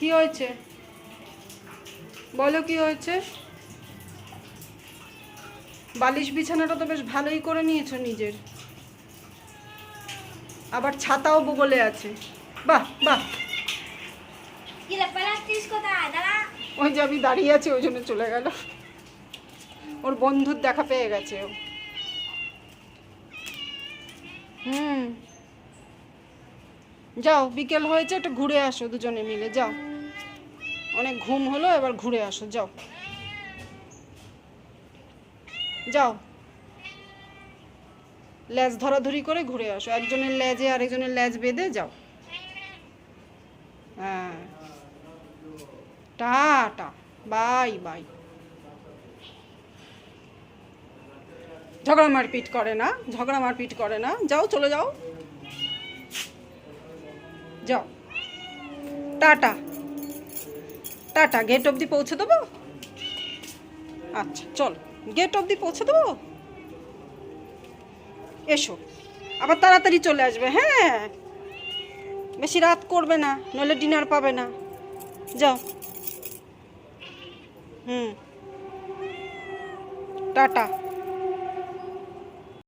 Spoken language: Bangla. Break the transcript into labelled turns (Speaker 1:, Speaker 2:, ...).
Speaker 1: কি হয়েছে? বলো কি হয়েছে? বালিশ বিছানাটা তো বেশ ভালোই করে নিয়েছো নিজের। আবার ছাতাও বগলে আছে। বাহ বাহ। ওই যে আমি দাঁড়িয়ে আছি ওই জন্য চলে গেল। ওর বন্ধুর দেখা পেয়ে গেছে ও। হুম। যাও, বিকেল হয়েছে, একটু ঘুরে আসো দুজনে মিলে, যাও। অনেক ঘুম হলো, এবার ঘুরে আসো, যাও। যাও। ল্যাজ ধরাধরি করে ঘুরে আসো, একজনের ল্যাজে আরেকজনের ল্যাজ বেঁধে যাও। হ্যাঁ। টাটা, বাই বাই। ঝগড়া মারপিট করে না, ঝগড়া মারপিট করে না, যাও, চলে যাও। যাও। টাটা। টাটা গেট অবধি পৌঁছে দেবো? আচ্ছা চল গেট অবধি পৌঁছে দেবো? এসো, আবার তাড়াতাড়ি চলে আসবে হ্যাঁ? বেশি রাত করবে না, নইলে ডিনার পাবে না। যাও। হুম। টাটা।